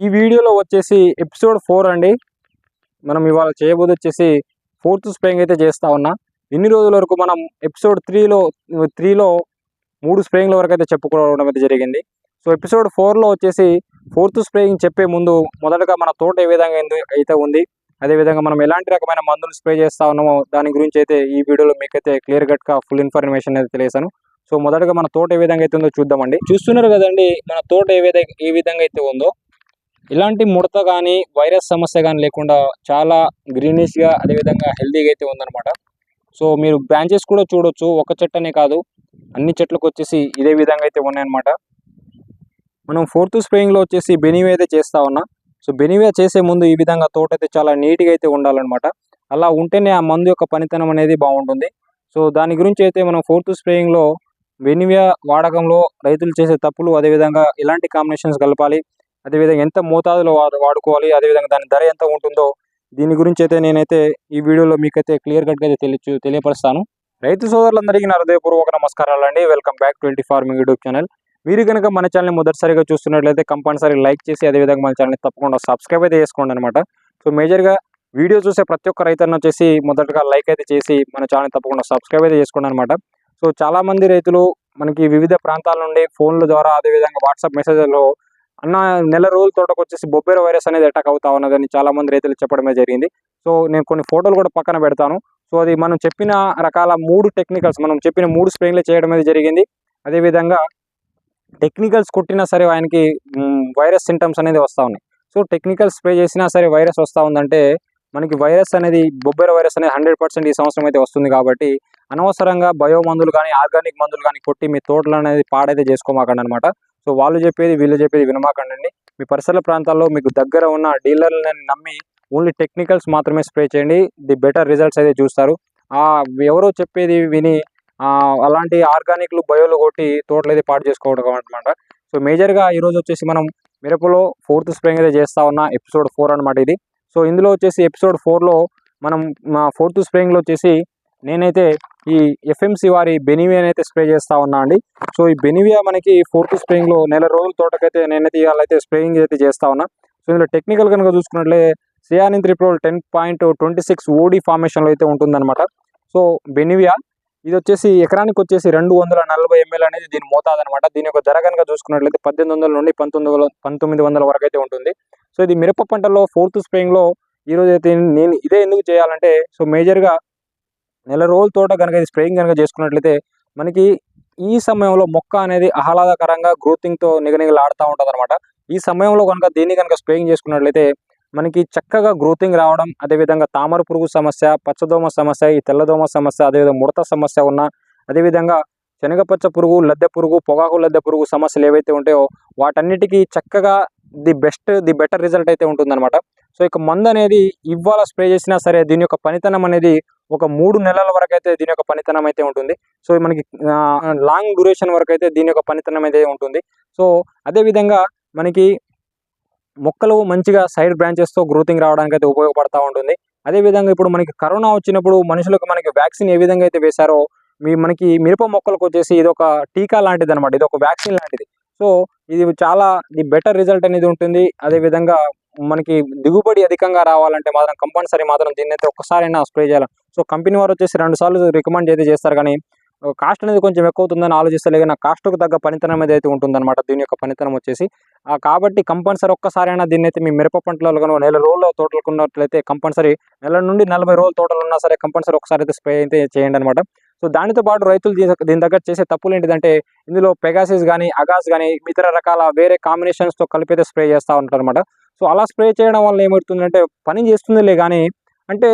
ఈ వీడియోలో వచ్చేసి ఎపిసోడ్ ఫోర్ అండి. మనం ఇవాళ చేయబోదు వచ్చేసి ఫోర్త్ స్ప్రేయింగ్ అయితే చేస్తా ఉన్నా. ఇన్ని రోజుల వరకు మనం ఎపిసోడ్ త్రీలో త్రీలో మూడు స్ప్రేయింగ్ల వరకు అయితే చెప్పుకోవడం అయితే జరిగింది. సో ఎపిసోడ్ ఫోర్లో వచ్చేసి ఫోర్త్ స్ప్రేయింగ్ చెప్పే ముందు మొదటగా మన తోట ఏ విధంగా అయితే ఉంది. అదేవిధంగా మనం ఎలాంటి రకమైన మందులు స్ప్రే చేస్తా ఉన్నామో దాని గురించి అయితే ఈ వీడియోలో మీకైతే క్లియర్ కట్గా ఫుల్ ఇన్ఫర్మేషన్ అయితే తెలియసాను సో మొదటగా మన తోట ఏ విధంగా అయితే ఉందో చూద్దామండి. చూస్తున్నారు కదండి మన తోట ఏ విధంగా ఏ విధంగా అయితే ఉందో. ఇలాంటి ముడత కానీ వైరస్ సమస్య కానీ లేకుండా చాలా గ్రీనిష్గా అదేవిధంగా హెల్దీగా అయితే ఉందన్నమాట. సో మీరు బ్రాంచెస్ కూడా చూడొచ్చు. ఒక చెట్టనే కాదు. అన్ని చెట్లకు వచ్చేసి ఇదే విధంగా అయితే ఉన్నాయన్నమాట. మనం ఫోర్త్ స్ప్రేయింగ్లో వచ్చేసి బెనివే అయితే చేస్తా ఉన్నా. సో బెనివే చేసే ముందు ఈ విధంగా తోట అయితే చాలా నీట్గా అయితే ఉండాలన్నమాట. అలా ఉంటేనే ఆ మందు యొక్క పనితనం అనేది బాగుంటుంది. సో దాని గురించి అయితే మనం ఫోర్త్ స్ప్రేయింగ్లో బెనివియా వాడకంలో రైతులు చేసే తప్పులు అదేవిధంగా ఎలాంటి కాంబినేషన్స్ కలపాలి. అదేవిధంగా ఎంత మోతాదులో వాడు వాడుకోవాలి అదేవిధంగా దాని ధర ఎంత ఉంటుందో దీని గురించి అయితే నేనైతే ఈ వీడియోలో మీకైతే క్లియర్ కట్గా అయితే తెలియచు తెలియపరుస్తాను. రైతు సోదరులందరికీ నా హృదయపూర్వక నమస్కారాలు అండి. Welcome back twenty farming YouTube channel. మీరు కనుక మన ఛానల్ని మొదటిసారిగా చూస్తున్నట్లయితే కంపల్సరీ లైక్ చేసి అదేవిధంగా మన ఛానల్ని తప్పకుండా సబ్స్క్రైబ్ అయితే చేసుకోండి అనమాట సో మేజర్గా వీడియో చూసే ప్రతి ఒక్క రైతులను వచ్చేసి మొదటగా లైక్ అయితే చేసి మన ఛానల్ తప్పకుండా సబ్స్క్రైబ్ అయితే చేసుకోండి అనమాట సో చాలా మంది రైతులు మనకి వివిధ ప్రాంతాల నుండి ఫోన్ల ద్వారా అదేవిధంగా వాట్సాప్ మెసేజ్లో అన్న నెల రోజుల తోటకు వచ్చేసి బొబ్బేర వైరస్ అనేది అటాక్ అవుతా ఉన్నదని చాలా మంది రైతులు చెప్పడమే జరిగింది. సో నేను కొన్ని ఫోటోలు కూడా పక్కన పెడతాను. సో అది మనం చెప్పిన రకాల మూడు టెక్నికల్స్ మనం చెప్పిన మూడు స్ప్రేలు చేయడం అనేది జరిగింది. అదేవిధంగా టెక్నికల్స్ కొట్టినా సరే ఆయనకి వైరస్ సింటమ్స్ అనేది వస్తూ ఉన్నాయి. సో టెక్నికల్ స్ప్రే చేసినా సరే వైరస్ వస్తూ ఉందంటే మనకి వైరస్ అనేది బొబ్బెర వైరస్ అనేది హండ్రెడ్ పర్సెంట్ ఈ సంవత్సరం అయితే వస్తుంది కాబట్టి అనవసరంగా బయో మందులు కానీ ఆర్గానిక్ మందులు కానీ కొట్టి మీ తోటలు అనేది పాడైతే చేసుకోమాకండి అనమాట సో వాళ్ళు చెప్పేది వీళ్ళు చెప్పేది వినమాకండి మీ పరిసర ప్రాంతాల్లో మీకు దగ్గర ఉన్న డీలర్లను నమ్మి ఓన్లీ టెక్నికల్స్ మాత్రమే స్ప్రే చేయండి. ది బెటర్ రిజల్ట్స్ అయితే చూస్తారు. ఎవరో చెప్పేది విని అలాంటి ఆర్గానిక్లు బయోలు కొట్టి తోటలు అయితే పాడు చేసుకోవడం అనమాట సో మేజర్గా ఈరోజు వచ్చేసి మనం మిరపలో ఫోర్త్ స్ప్రేయింగ్ అయితే చేస్తా ఉన్న ఎపిసోడ్ ఫోర్ అనమాట ఇది. సో ఇందులో వచ్చేసి ఎపిసోడ్ ఫోర్లో మనం మా ఫోర్త్ స్ప్రేయింగ్లో వచ్చేసి నేనైతే ఈ ఎఫ్ఎంసి వారి బెనివియా అయితే స్ప్రే చేస్తా ఉన్నా అండి. సో ఈ బెనివియా మనకి ఫోర్త్ స్ప్రేయింగ్లో నెల రోజుల తోటకైతే నేనైతే అయితే స్ప్రేయింగ్ అయితే చేస్తా ఉన్నా. సో ఇందులో టెక్నికల్ కనుక చూసుకున్నట్లే cyantraniliprole ten point twenty six OD ఫార్మేషన్లో అయితే ఉంటుందన్నమాట. సో బెనివియా ఇది వచ్చేసి ఎకరానికి వచ్చేసి రెండు వందల నలభై ఎంఎల్ అనేది దీని మోతాదు అనమాట దీని యొక్క ధర కనుక చూసుకున్నట్లయితే పద్దెనిమిది వందల నుండి పంతొమ్మిది వందల పంతొమ్మిది వందల వరకు అయితే ఉంటుంది. సో ఇది మిరప పంటలో ఫోర్త్ స్ప్రేయింగ్లో ఈరోజు అయితే నేను ఇదే ఎందుకు చేయాలంటే సో మేజర్గా నెల రోజుల తోట కనుక ఇది స్ప్రేయింగ్ కనుక చేసుకున్నట్లయితే మనకి ఈ సమయంలో మొక్క అనేది ఆహ్లాదకరంగా గ్రోతింగ్తో నిగనిగలాడుతూ ఉంటుంది అనమాట ఈ సమయంలో కనుక దీన్ని కనుక స్ప్రేయింగ్ చేసుకున్నట్లయితే మనకి చక్కగా గ్రోతింగ్ రావడం అదేవిధంగా తామర పురుగు సమస్య పచ్చదోమ సమస్య ఈ తెల్లదోమ సమస్య అదేవిధంగా ముడత సమస్య ఉన్న అదేవిధంగా శనగపచ్చ పురుగు లద్దె పురుగు పొగాకు లద్దె పురుగు సమస్యలు ఏవైతే ఉంటాయో వాటన్నిటికీ చక్కగా the best the better result అయితే ఉంటుందన్నమాట. సో ఇక మందు అనేది ఇవాళ స్ప్రే చేసినా సరే దీని యొక్క పనితనం అనేది ఒక మూడు నెలల వరకు అయితే దీని యొక్క పనితనం అయితే ఉంటుంది. సో మనకి లాంగ్ డ్యూరేషన్ వరకు అయితే దీని యొక్క పనితనం అయితే ఉంటుంది. సో అదేవిధంగా మనకి మొక్కలు మంచిగా సైడ్ బ్రాంచెస్తో గ్రోతింగ్ రావడానికి అయితే ఉపయోగపడతా ఉంటుంది. అదేవిధంగా ఇప్పుడు మనకి కరోనా వచ్చినప్పుడు మనుషులకు మనకి వ్యాక్సిన్ ఏ విధంగా అయితే వేశారో మీ మనకి మిరప మొక్కలకు వచ్చేసి ఇది ఒక టీకా లాంటిది అనమాట ఇది ఒక వ్యాక్సిన్ లాంటిది. సో ఇది చాలా ది బెటర్ రిజల్ట్ అనేది ఉంటుంది. అదేవిధంగా మనకి దిగుబడి అధికంగా రావాలంటే మాత్రం కంపల్సరీ మాత్రం దీన్ని అయితే ఒక్కసారైనా స్ప్రే చేయాలి సో కంపెనీ వారు వచ్చేసి రెండు సార్లు రికమెండ్ అయితే చేస్తారు కానీ కాస్ట్ అనేది కొంచెం ఎక్కువ అవుతుందని ఆలోచిస్తలే కానీ కాస్ట్కు తగ్గ పనితనం అనేది అయితే ఉంటుందన్నమాట. దీని యొక్క పనితనం వచ్చేసి. కాబట్టి కంపల్సరీ ఒక్కసారైనా దీన్ని అయితే మీ మిరప పంటలలో కానీ నెల రోజుల తోటలకు ఉన్నట్లయితే కంపల్సరీ నెల నుండి నలభై రోజుల తోటలు ఉన్నా సరే కంపల్సరీ ఒకసారి అయితే స్ప్రే అయితే చేయండి అనమాట సో దానితో పాటు రైతులు దీని- దీని దగ్గర చేసే తప్పులు ఏంటిదంటే ఇందులో పెగాసిస్ కానీ అగాస్ కానీ ఇతర రకాల వేరే కాంబినేషన్స్తో కలిపి అయితే స్ప్రే చేస్తూ ఉంటారు అనమాట సో అలా స్ప్రే చేయడం వల్ల ఏమవుతుందంటే పని చేస్తుందిలే కానీ అంటే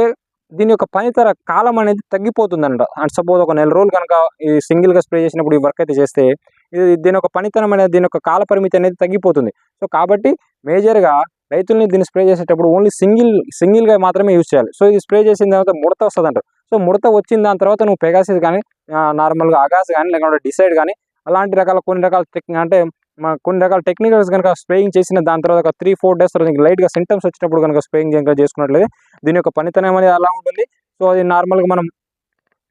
దీని యొక్క పనితర కాలం అనేది తగ్గిపోతుందంట. అండ్ సపోజ్ ఒక నెల రోజులు కనుక ఈ సింగిల్గా స్ప్రే చేసినప్పుడు ఈ వర్క్ అయితే చేస్తే ఇది దీని యొక్క పనితనం అనేది దీని యొక్క కాల పరిమితి అనేది తగ్గిపోతుంది. సో కాబట్టి మేజర్గా రైతుల్ని దీన్ని స్ప్రే చేసేటప్పుడు ఓన్లీ సింగిల్ సింగిల్గా మాత్రమే యూజ్ చేయాలి. సో ఇది స్ప్రే చేసిన తర్వాత ముడత వస్తుంది అంటారు సో ముడత వచ్చిన దాని తర్వాత నువ్వు పెగాసిస్ కానీ నార్మల్గా అగాస్ కానీ లేకుంటే డిసైడ్ కానీ అలాంటి రకాల కొన్ని రకాల అంటే మా కొన్ని రకాల టెక్నికల్స్ కనుక స్ప్రేయింగ్ చేసిన దాని తర్వాత ఒక త్రీ ఫోర్ డేస్ తర్వాత లైట్గా సింటమ్స్ వచ్చినప్పుడు కనుక స్ప్రేయింగ్ కనుక చేసుకున్నట్లయితే దీని యొక్క పనితనం అనేది అలా ఉంటుంది. సో అది నార్మల్గా మనం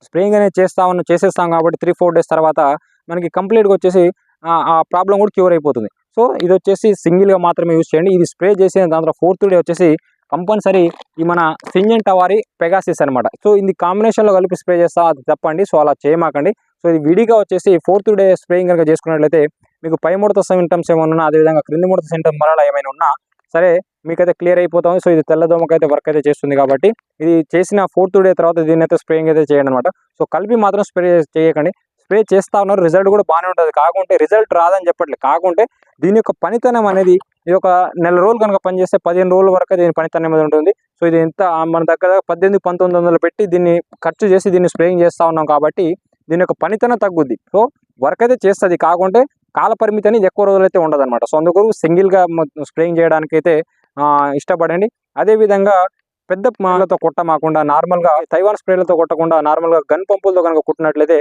స్ప్రేయింగ్ అనేది చేస్తామని చేసేస్తాం కాబట్టి త్రీ ఫోర్ డేస్ తర్వాత మనకి కంప్లీట్గా వచ్చేసి ఆ ప్రాబ్లం కూడా క్యూర్ అయిపోతుంది. సో ఇది వచ్చేసి సింగిల్గా మాత్రమే యూజ్ చేయండి. ఇది స్ప్రే చేసిన దాంట్లో ఫోర్త్ డే వచ్చేసి కంపల్సరీ ఈ మన సింజన్ టవారి పెగాసిస్ అనమాట సో ఇది కాంబినేషన్లో కలిపి స్ప్రే చేస్తా అది తప్పండి. సో అలా చేయమాకండి. సో ఇది విడిగా వచ్చేసి ఫోర్త్ డే స్ప్రేయింగ్ కనుక చేసుకున్నట్లయితే మీకు పై ముడత సింటమ్స్ ఏమైనా ఉన్నా అదేవిధంగా క్రింది ముడత సింటమ్ మరలా ఏమైనా ఉన్నా సరే మీకైతే క్లియర్ అయిపోతాం సో ఇది తెల్లదోమకి అయితే వర్క్ అయితే చేస్తుంది కాబట్టి ఇది చేసిన ఫోర్త్ డే తర్వాత దీన్ని అయితే స్ప్రేయింగ్ అయితే చేయండి అనమాట సో కలిపి మాత్రం స్ప్రే చేయకండి. స్ప్రే చేస్తా ఉన్నారు రిజల్ట్ కూడా బాగానే ఉంటుంది. కాకుంటే రిజల్ట్ రాదని చెప్పట్లేదు కాకుంటే దీని యొక్క పనితనం అనేది ఇది ఒక నెల రోజులు కనుక పనిచేస్తే పదిహేను రోజుల వరకు దీని పనితనం అనేది ఉంటుంది. సో ఇది ఎంత మన దగ్గర పద్దెనిమిది పంతొమ్మిది వందలు పెట్టి దీన్ని ఖర్చు చేసి దీన్ని స్ప్రేయింగ్ చేస్తూ ఉన్నాం కాబట్టి దీని యొక్క పనితనం తగ్గుద్ది. సో వర్క్ అయితే చేస్తుంది. కాకుంటే కాల పరిమితి అనేది ఎక్కువ రోజులు అయితే ఉండదు అనమాట సో అందుకు సింగిల్గా స్ప్రేయింగ్ చేయడానికి అయితే ఇష్టపడండి. అదేవిధంగా పెద్ద మాలతో కొట్టమాకుండా నార్మల్గా తైవాన్ స్ప్రేలతో కొట్టకుండా నార్మల్గా గన్ పంపులతో కనుక కుట్టినట్లయితే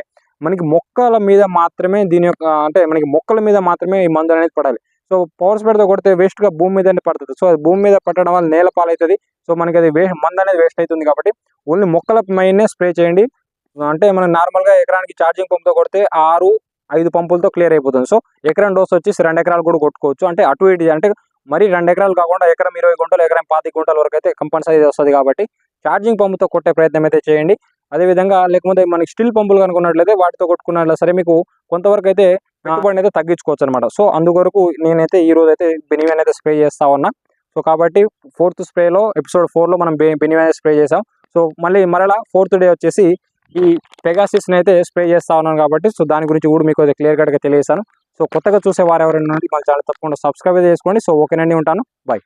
మనకి మొక్కల మీద మాత్రమే దీని యొక్క అంటే మనకి మొక్కల మీద మాత్రమే ఈ మందు అనేది పడాలి. సో పవర్ స్ప్రేడ్తో కొడితే వేస్ట్గా భూమి మీదనే పడుతుంది. సో భూమి మీద పట్టడం వల్ల నేల పాలవుతుంది. సో మనకి అది వేస్ట్ మందు అనేది వేస్ట్ అవుతుంది కాబట్టి ఓన్లీ మొక్కల మైనే స్ప్రే చేయండి. అంటే మనం నార్మల్గా ఎకరానికి ఛార్జింగ్ పంపుతో కొడితే ఆరు ఐదు పంపులతో క్లియర్ అయిపోతుంది. సో ఎకరం డోస్ వచ్చేసి రెండు ఎకరాలు కూడా కొట్టుకోవచ్చు. అంటే అటు ఇటు అంటే మరి రెండు ఎకరాలు కాకుండా ఎకరం ఇరవై గుంటలు ఎకరం పాతి గుంటల వరకు అయితే కంపల్సరీ వస్తుంది కాబట్టి ఛార్జింగ్ పంపుతో కొట్టే ప్రయత్నం అయితే చేయండి. అదేవిధంగా లేకపోతే మనకి స్టిల్ పంపులు కనుకున్నట్లయితే వాటితో కొట్టుకున్నట్లయితే సరే మీకు కొంతవరకు అయితే పెట్టుబడిని అయితే తగ్గించుకోవచ్చు అనమాట సో అందుకొరకు నేనైతే ఈ రోజు అయితే బెనివెన్ అయితే స్ప్రే చేస్తా ఉన్నా. సో కాబట్టి ఫోర్త్ స్ప్రేలో ఎపిసోడ్ ఫోర్లో మనం బెనివెన్ అయితే స్ప్రే చేసాం. సో మళ్ళీ మరలా ఫోర్త్ డే వచ్చేసి ఈ పెగాసిస్ని అయితే స్ప్రే చేస్తా ఉన్నాను కాబట్టి సో దాని గురించి కూడా మీకు క్లియర్ కట్గా తెలియజేస్తాను. సో కొత్తగా చూసే వారు ఎవరైనా ఉంటే మన ఛానల్ తప్పకుండా సబ్స్క్రైబ్ చేసుకోండి. సో ఓకేనండి ఉంటాను. బాయ్